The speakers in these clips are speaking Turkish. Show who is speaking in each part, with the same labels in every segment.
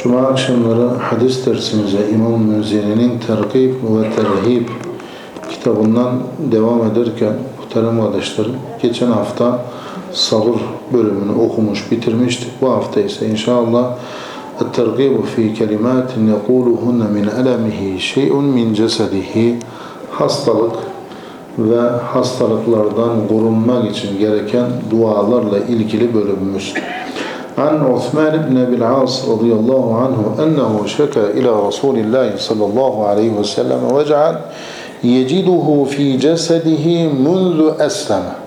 Speaker 1: Cuma akşamları hadis dersimize İmam Münziri'nin Tergib ve Terhib kitabından devam ederken muhterem kardeşlerim geçen hafta sabır bölümünü okumuş bitirmiştik. Bu hafta ise inşallah الترغيب في كلمات يقولهن من ألمه شيء من جسده hastalık ve hastalıklardan korunmak için gereken dualarla ilgili bölümümüz. عن عثمان بن أبي العاص رضي الله عنه أنه شكى إلى رسول الله صلى الله عليه وسلم وجعل يجده في جسده منذ أسلم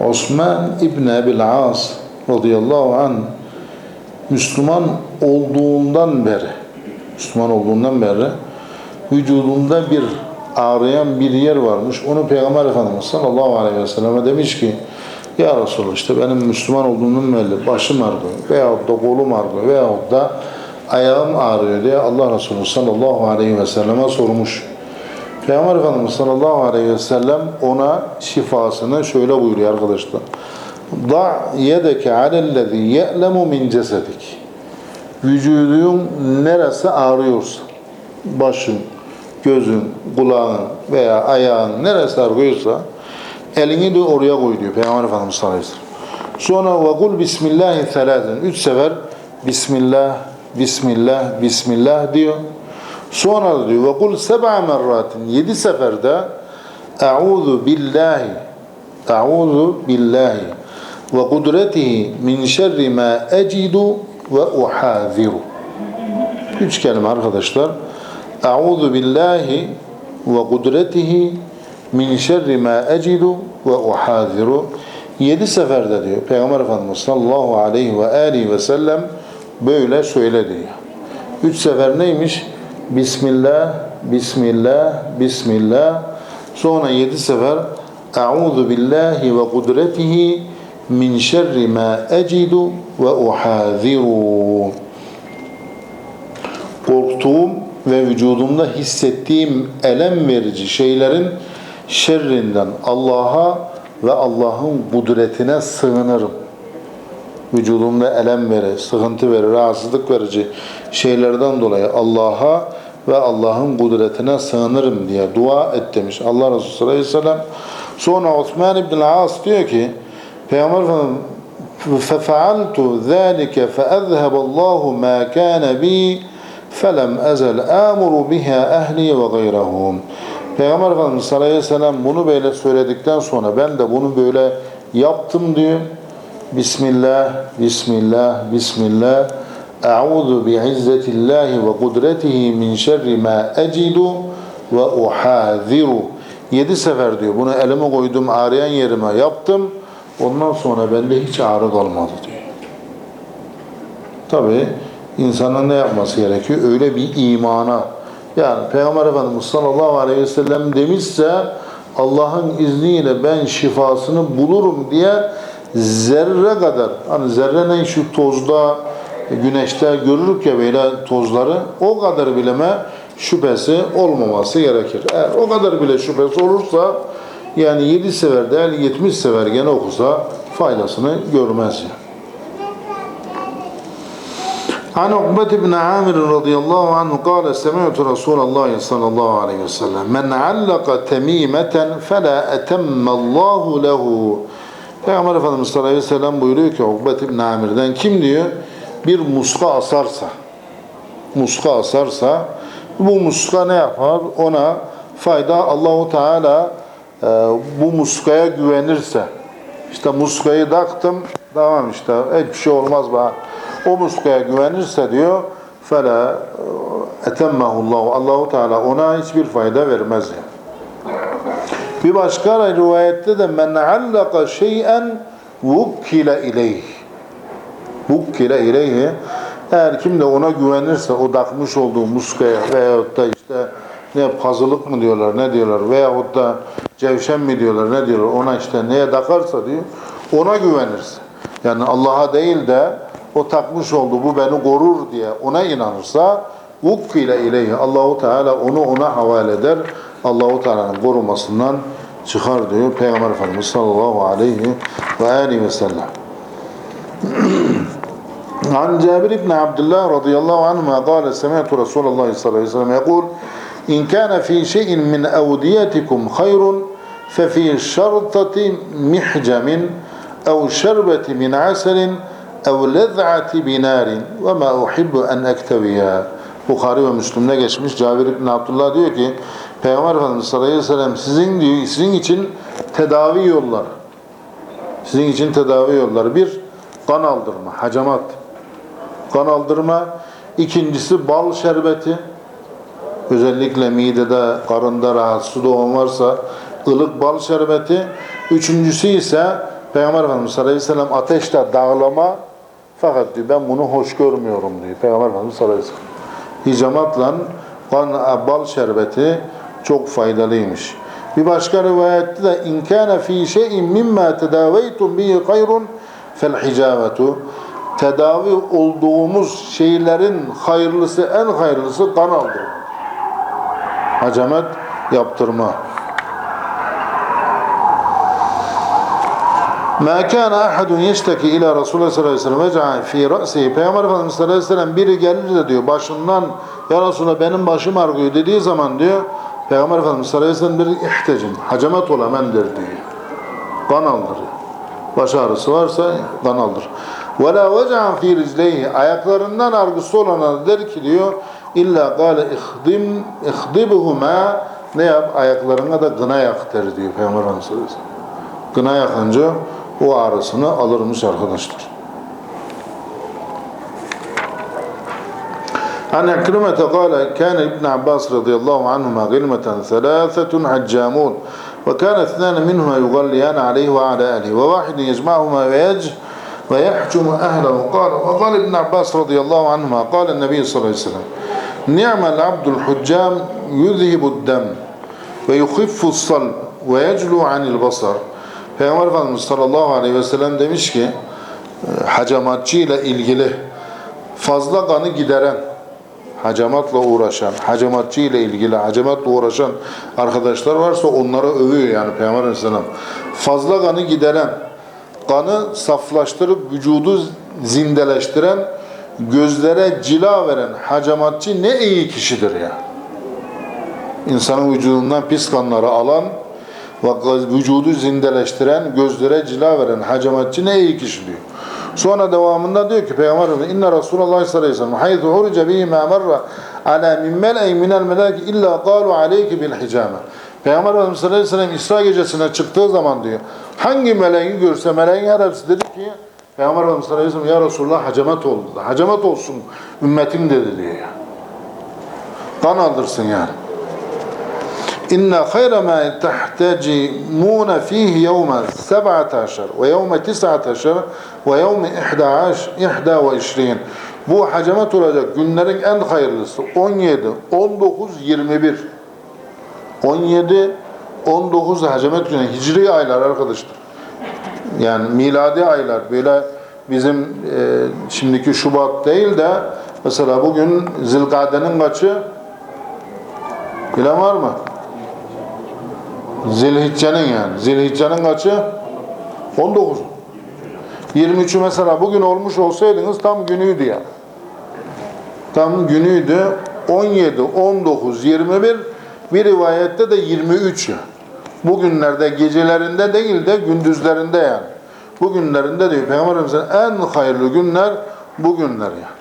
Speaker 1: Osman İbn Ebil As radıyallahu anh Müslüman olduğundan beri Müslüman olduğundan beri vücudunda bir ağrıyan bir yer varmış. Onu Peygamber Efendimiz sallallahu aleyhi ve selleme demiş ki ya Resulallah işte benim Müslüman olduğumdan belli başım ağrıyor veyahut da kolum ağrıyor veyahut da ayağım ağrıyor diye Allah Resulü sallallahu aleyhi ve selleme sormuş. Peygamber Efendimiz sallallahu aleyhi ve sellem ona şifasını şöyle buyuruyor arkadaşlar. Da yedeke alellezî ye'lemu min cesedik. Vücudun neresi ağrıyorsa, başın, gözün, kulağın veya ayağın neresi ağrıyorsa elini de oraya koy diyor Peygamber Efendimiz sallallahu aleyhi ve sellem. Sonra ve kul bismillahi thalâzen. Üç sefer Bismillah, Bismillah, Bismillah diyor. Sonra da diyor ve kul seb'a merratin. Yedi seferde Eûzu billahi Eûzu billahi ve kudretihi min şerri ma ecidu ve uhâziru. Üç kelime arkadaşlar. Eûzu billahi ve kudretihi min şerri ma ecidu ve uhâziru. Yedi seferde diyor Peygamber Efendimiz sallallahu aleyhi ve aleyhi ve sellem böyle söyle diyor. Üç sefer neymiş? Bismillah, Bismillah, Bismillah. Sonra yedi sefer Eûzu billahi ve kudretihi min şerri ma ecidu ve uhâziru. Korktuğum ve vücudumda hissettiğim elem verici şeylerin şerrinden Allah'a ve Allah'ın kudretine sığınırım. Vücudumda elem verir, sıkıntı verir, rahatsızlık verici şeylerden dolayı Allah'a ve Allah'ın kudretine sığınırım diye dua et demiş Allah Resulü sallallahu aleyhi ve sellem. Sonra Osman İbn As diyor ki Peygamber Efendimiz فَفَعَلْتُ ذَٰلِكَ فَأَذْهَبَ اللّٰهُ مَا كَانَ بِي فَلَمْ أَزَلْ آمُرُ بِهَا أَهْلِي وَغَيْرَهُمْ Peygamber Efendimiz sallallahu aleyhi bunu böyle söyledikten sonra ben de bunu böyle yaptım diyor. Bismillah, Bismillah, Bismillah. Eûzu bi'izzetillahi ve kudretihi min şerri ma ecidu ve uhâziru. Yedi sefer diyor. Bunu elime koydum ağrıyan yerime yaptım. Ondan sonra bende hiç ağrı kalmadı diyor. Tabi insanın ne yapması gerekiyor? Öyle bir imana. Yani Peygamber Efendimiz sallallahu aleyhi ve sellem demişse Allah'ın izniyle ben şifasını bulurum diye zerre kadar hani zerre ne şu tozda güneşte görürük ya böyle tozları o kadar bileme şüphesi olmaması gerekir. Eğer o kadar bile şüphesi olursa yani 7 sefer değil 70 sefer gene okusa faydasını görmez yani. An Ukbet bin Amir radıyallahu anh kâle semâtu Resulallah sallallahu aleyhi ve sellem men allaka temîmeten felâ etemmallahu lehu Peygamber Efendimiz sallallahu aleyhi ve sellem buyuruyor ki Ukbet bin Amir'den kim diyor? Bir muska asarsa muska asarsa bu muska ne yapar? Ona fayda Allahu Teala e, bu muskaya güvenirse işte muskayı taktım tamam işte hiçbir şey olmaz bana o muskaya güvenirse diyor fela etemmehullahu Allahu Teala ona hiçbir fayda vermez yani. Bir başka rivayette de men allaka şey'en vukkile ileyh. Vukkile ileyhi Eğer kim de ona güvenirse o takmış olduğu muskaya veyahut da işte ne pazılık mı diyorlar ne diyorlar veyahut da cevşen mi diyorlar ne diyorlar ona işte neye takarsa diyor ona güvenirse. Yani Allah'a değil de o takmış olduğu bu beni korur diye ona inanırsa vukkile ileyhi Allahu Teala onu ona havale eder. Allahu Teala'nın korumasından çıkar diyor Peygamber Efendimiz sallallahu aleyhi ve aleyhi ve sellem. عن جابر بن عبد الله رضي الله عنهما قال سمعت رسول الله صلى الله عليه وسلم يقول إن كان في شيء من أوديتكم خير ففي شرطة محجم أو شربة من عسل ev lezzati binarin ve ma uhibbu en Bukhari ve Müslüm'de geçmiş Cabir İbni Abdullah diyor ki Peygamber Efendimiz sallallahu aleyhi ve sellem sizin, diyor, sizin için tedavi yollar sizin için tedavi yolları bir kan aldırma, hacamat. Kan aldırma ikincisi bal şerbeti. Özellikle midede karında rahatsız doğum varsa ılık bal şerbeti. Üçüncüsü ise Peygamber Efendimiz sallallahu aleyhi ve ateşte dağlama fakat diyor ben bunu hoş görmüyorum diyor Peygamber Efendimiz sallallahu aleyhi ve hicamatla kan, bal şerbeti çok faydalıymış. Bir başka rivayette de in kana fi şey'in mimma tedaveytum bihi hayrun fel hicametu tedavi olduğumuz şeylerin hayırlısı en hayırlısı kan aldırma. Hacamet yaptırma. Ma kana ahadun yeşteki ila Resulullah sallallahu aleyhi ve sellem veca'a fi ra'sihi Peygamber Efendimiz sallallahu aleyhi ve sellem biri gelir de diyor başından ya Resulallah benim başım ağrıyor dediği zaman diyor Peygamber Efendimiz sallallahu aleyhi ve sellem bir ihtecim hacamet ola mendir diyor. Kan aldır. Baş ağrısı varsa kan aldır. Ve la veca'a fi rizleyhi ayaklarından argısı olana der ki diyor illa kâle ihdim ihdibuhuma ne yap ayaklarına da gına yak der diyor Peygamber Efendimiz sallallahu aleyhi ve sellem. Gına yakınca o ağrısını alırmış arkadaşlar. عن عكرمة قال كان ابن عباس رضي الله عنهما غلمة ثلاثة حجامون وكان اثنان منهما يغليان عليه وعلى أهله وواحد يجمعهما ويج ويحجم أهله قال وقال ابن عباس رضي الله عنهما قال النبي صلى الله عليه وسلم نعم العبد الحجام يذهب الدم ويخف الصلب ويجلو عن البصر Peygamber Efendimiz sallallahu aleyhi ve sellem demiş ki hacamatçı ile ilgili fazla kanı gideren hacamatla uğraşan, hacamatçı ile ilgili hacamatla uğraşan arkadaşlar varsa onlara övüyor yani Peygamber Aleyhisselam. Fazla kanı gideren, kanı saflaştırıp vücudu zindeleştiren, gözlere cila veren hacamatçı ne iyi kişidir ya. İnsanın vücudundan pis kanları alan ve vücudu zindeleştiren, gözlere cila veren hacamatçı ne iyi kişi diyor. Sonra devamında diyor ki Peygamber Efendimiz inne Resulullah sallallahu aleyhi ve sellem haythu hurice bihi ma marra ala min mel'in minel melaki illa qalu aleyki bil hicame. Peygamber Efendimiz sallallahu aleyhi ve sellem İsra gecesine çıktığı zaman diyor hangi meleği görse meleğin her hepsi dedi ki Peygamber Efendimiz sallallahu aleyhi ve sellem ya Resulullah hacamat oldu. Hacamat olsun ümmetim dedi diyor. Kan aldırsın yani. إن خير ما تحتجمون فيه يوم سبعة عشر ويوم تسعة عشر ويوم إحدى عشر إحدى وعشرين Bu hacamet olacak günlerin en hayırlısı 17, 19, 21. 17, 19 hacamet günü hicri aylar arkadaşlar. Yani miladi aylar böyle bizim e, şimdiki Şubat değil de mesela bugün Zilkade'nin kaçı? Bilen var mı? Zilhicce'nin yani. Zilhicce'nin kaçı? 19. 23'ü mesela bugün olmuş olsaydınız tam günüydü yani. Tam günüydü. 17, 19, 21 bir rivayette de 23 ya. Bugünlerde gecelerinde değil de gündüzlerinde yani. Bugünlerinde diyor Peygamber en hayırlı günler bu günler yani.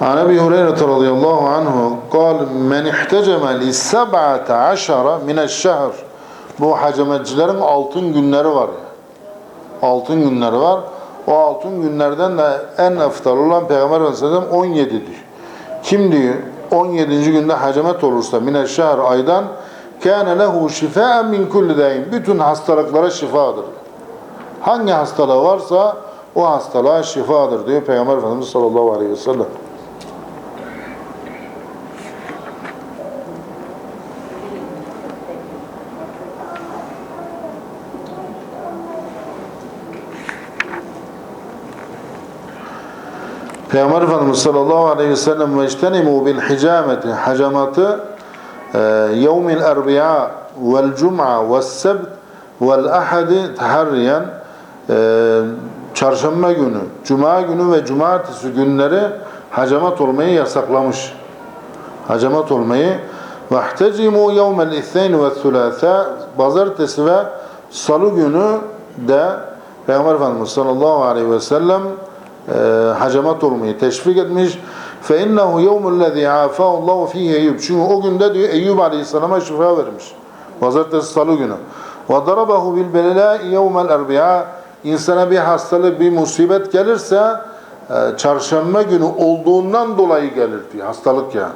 Speaker 1: عن ابي هريره رضي الله عنه قال من احتجم لسبعة عشر من الشهر bu hacametçilerin altın günleri var ya. Altın günleri var. O altın günlerden de en eftal olan Peygamber Efendimiz 17 diyor. Kim diyor 17. günde hacemet olursa mineşşehr aydan kâne lehu şifâen min kulli daim. Bütün hastalıklara şifadır. Hangi hastalığı varsa o hastalığa şifadır diyor Peygamber Efendimiz sallallahu aleyhi ve sellem. Peygamber Efendimiz sallallahu aleyhi ve sellem ve iştenimu bil hicameti hacamatı e, yevmil erbi'a vel cum'a ve sebt vel ahadi teharriyen e, çarşamba günü, cuma günü ve cumartesi günleri hacamat olmayı yasaklamış. Hacamat olmayı ve ihtecimu yevmel ithneyn ve thulâthâ pazartesi ve salı günü de Peygamber Efendimiz sallallahu aleyhi ve sellem hacamat olmayı teşvik etmiş. فَاِنَّهُ يَوْمُ الَّذ۪ي عَافَاهُ اللّٰهُ ف۪يهِ Eyyub. Çünkü o günde diyor Eyyub Aleyhisselam'a şifa vermiş. Pazartesi salı günü. وَضَرَبَهُ بِالْبَلَلَاءِ يَوْمَ الْاَرْبِعَى İnsana bir hastalık, bir musibet gelirse e, çarşamba günü olduğundan dolayı gelir diyor. Hastalık yani.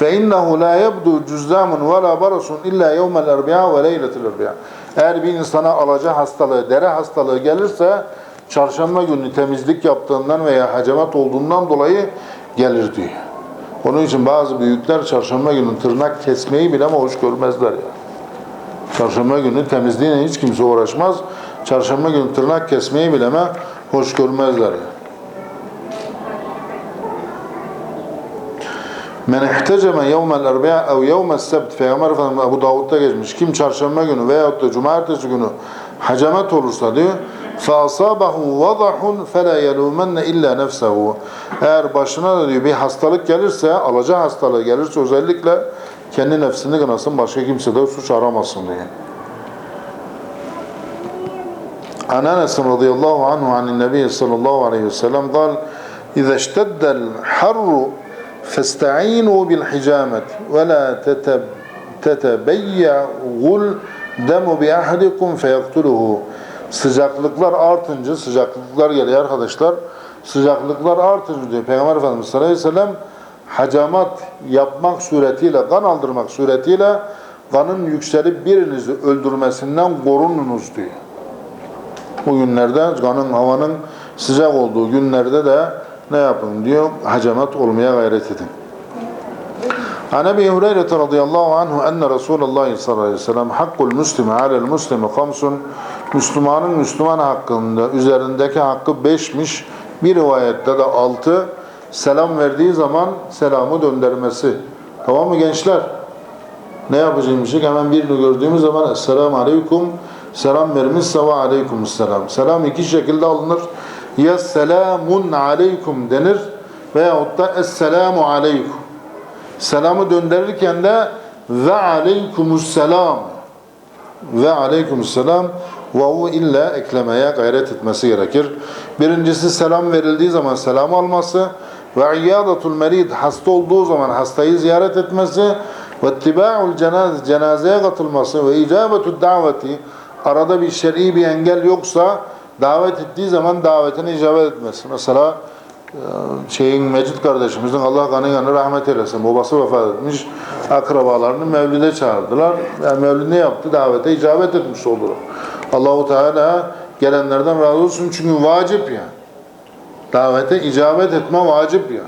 Speaker 1: فَاِنَّهُ لَا يَبْدُوا جُزَّامٌ وَلَا بَرَسٌ اِلَّا يَوْمَ الْاَرْبِعَى وَلَيْلَةِ الْاَرْبِعَى Eğer bir insana alaca hastalığı, dere hastalığı gelirse çarşamba günü temizlik yaptığından veya hacamat olduğundan dolayı gelir diyor. Onun için bazı büyükler çarşamba günü tırnak kesmeyi bile hoş görmezler ya. Çarşamba günü temizliğine hiç kimse uğraşmaz. Çarşamba günü tırnak kesmeyi bile ama hoş görmezler ya. Men ihteceme yevmel erbi'a ev yevmel sebt Peygamber Efendimiz Ebu Davud'da geçmiş. Kim çarşamba günü veyahut da cumartesi günü hacamet olursa diyor فَأَصَابَهُ وَضَحٌ فَلَا يَلُومَنَّ اِلَّا نَفْسَهُ Eğer başına da diyor bir hastalık gelirse, alaca hastalığı gelirse özellikle kendi nefsini kınasın, başka kimse de suç aramasın diye. عن أنس رضي الله عنه عن النبي صلى الله عليه وسلم قال إذا اشتد الحر فاستعينوا بالحجامة ولا تتب تتبيع الدم بأحدكم فيقتله Sıcaklıklar artınca, sıcaklıklar geliyor arkadaşlar. Sıcaklıklar artınca diyor Peygamber Efendimiz sallallahu aleyhi ve sellem hacamat yapmak suretiyle, kan aldırmak suretiyle kanın yükselip birinizi öldürmesinden korununuz diyor. Bu günlerde kanın havanın sıcak olduğu günlerde de ne yapın diyor? Hacamat olmaya gayret edin. An Ebi Hureyre radıyallahu anhu enne Resulullah sallallahu aleyhi ve sellem hakkul muslimi alel muslimi kamsun Müslümanın Müslüman hakkında üzerindeki hakkı beşmiş. Bir rivayette de altı selam verdiği zaman selamı döndürmesi. Tamam mı gençler? Ne yapacağımızı hemen birini gördüğümüz zaman Esselamu Aleyküm selam vermişse ve Aleyküm selam. Selam iki şekilde alınır. Ya selamun aleyküm denir veyahut da Esselamu Aleyküm. Selamı döndürürken de ve aleykümüsselam ve aleykümselam vavu illa eklemeye gayret etmesi gerekir. Birincisi selam verildiği zaman selam alması ve iyadatul merid hasta olduğu zaman hastayı ziyaret etmesi ve ittiba'ul cenaz cenazeye katılması ve icabetud daveti arada bir şer'i bir engel yoksa davet ettiği zaman davetine icabet etmesi. Mesela şeyin Mecit kardeşimizin Allah kanı kanı rahmet eylesin. Babası vefat etmiş. Akrabalarını mevlide çağırdılar. Yani mevlid yaptı? Davete icabet etmiş olur. Allahu Teala gelenlerden razı olsun çünkü vacip ya. Davete icabet etme vacip ya.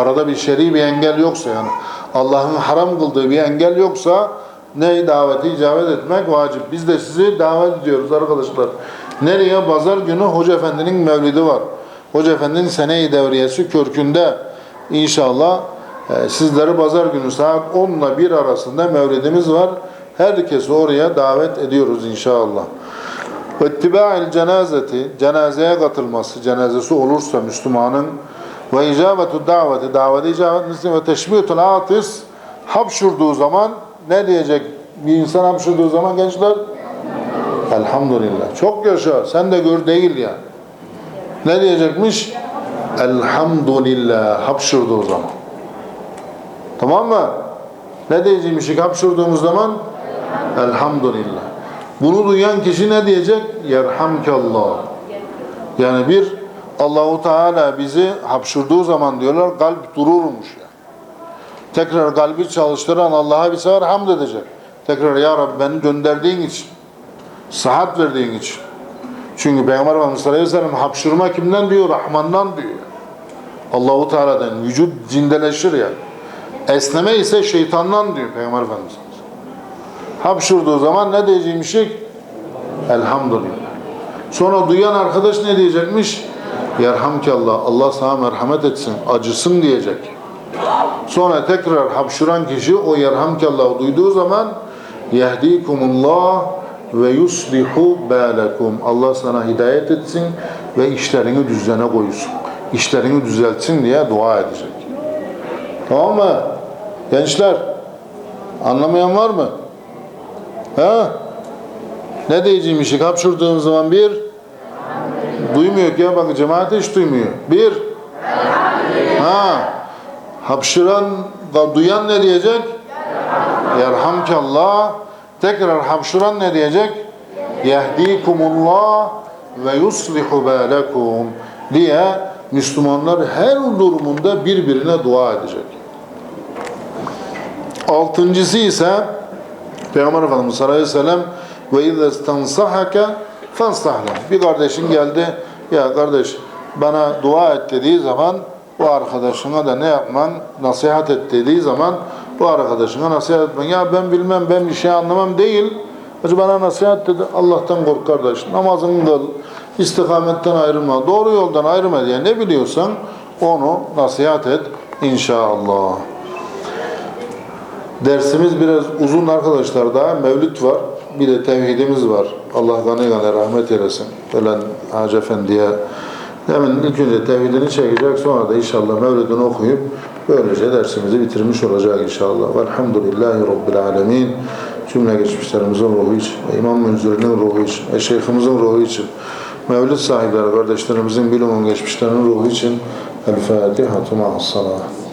Speaker 1: Arada bir şer'i bir engel yoksa yani Allah'ın haram kıldığı bir engel yoksa ne davete icabet etmek vacip. Biz de sizi davet ediyoruz arkadaşlar. Nereye? Pazar günü Hoca Efendi'nin mevlidi var. Hoca Efendi'nin sene-i devriyesi körkünde inşallah e, sizleri pazar günü saat 10 ile 1 arasında mevlidimiz var. Herkesi oraya davet ediyoruz inşallah. İttiba'il cenazeti, cenazeye katılması, cenazesi olursa Müslümanın ve icabetu daveti, daveti icabetmesi ve teşmiyetul atis hapşurduğu zaman ne diyecek bir insan hapşurduğu zaman gençler? Elhamdülillah. Çok yaşa. Sen de gör değil ya. Ne diyecekmiş? Elhamdülillah. Hapşurduğu zaman. Tamam mı? Ne diyecekmiş hapşurduğumuz zaman? Elhamdülillah. Bunu duyan kişi ne diyecek? Yerhamkallah. Yani bir Allahu Teala bizi hapşurduğu zaman diyorlar kalp dururmuş yani. Tekrar kalbi çalıştıran Allah'a bir sefer hamd edecek. Tekrar ya Rabbi beni gönderdiğin için, sıhhat verdiğin için. Çünkü Peygamber Efendimiz sallallahu aleyhi kimden diyor? Rahman'dan diyor. Allahu Teala'dan vücut cindeleşir yani. Esneme ise şeytandan diyor Peygamber Efendimiz. Hapşurduğu zaman ne diyeceğimiş? Elhamdülillah. Sonra duyan arkadaş ne diyecekmiş? Yerhamkallah. Allah sana merhamet etsin, acısın diyecek. Sonra tekrar hapşuran kişi o yerhamkallah duyduğu zaman yehdikumullah ve yuslihu balakum. Allah sana hidayet etsin ve işlerini düzene koysun. İşlerini düzeltsin diye dua edecek. Tamam mı? Gençler anlamayan var mı? He? Ne diyeceğimişik hapşurduğun zaman bir duymuyor ya bak cemaat hiç duymuyor. Bir ha hapşıran da duyan ne diyecek? Yerhamkallah. Tekrar hapşuran ne diyecek? Yehdikumullah ve yuslihu balakum diye Müslümanlar her durumunda birbirine dua edecek. Altıncısı ise Peygamber Efendimiz sallallahu aleyhi ve sellem ve izâ stansahake fansahla. Bir kardeşin geldi, ya kardeş bana dua et dediği zaman bu arkadaşına da ne yapman? Nasihat et dediği zaman bu arkadaşına nasihat etmen. Ya ben bilmem, ben bir şey anlamam değil. Hacı bana nasihat dedi. Allah'tan kork kardeş. Namazını kıl. istikametten ayrılma. Doğru yoldan ayrılma diye ne biliyorsan onu nasihat et inşallah. Dersimiz biraz uzun arkadaşlar daha. Mevlüt var. Bir de tevhidimiz var. Allah gani rahmet eylesin. Ölen Hacı Efendi'ye hemen ilk önce tevhidini çekecek. Sonra da inşallah Mevlüt'ünü okuyup böylece dersimizi bitirmiş olacak inşallah. Velhamdülillahi Rabbil Alemin. Cümle geçmişlerimizin ruhu için, İmam Münziri'nin ruhu için, ve Şeyhimizin ruhu için, Mevlüt sahipleri, kardeşlerimizin bilumun geçmişlerinin ruhu için El Fatiha. Ma'as salah.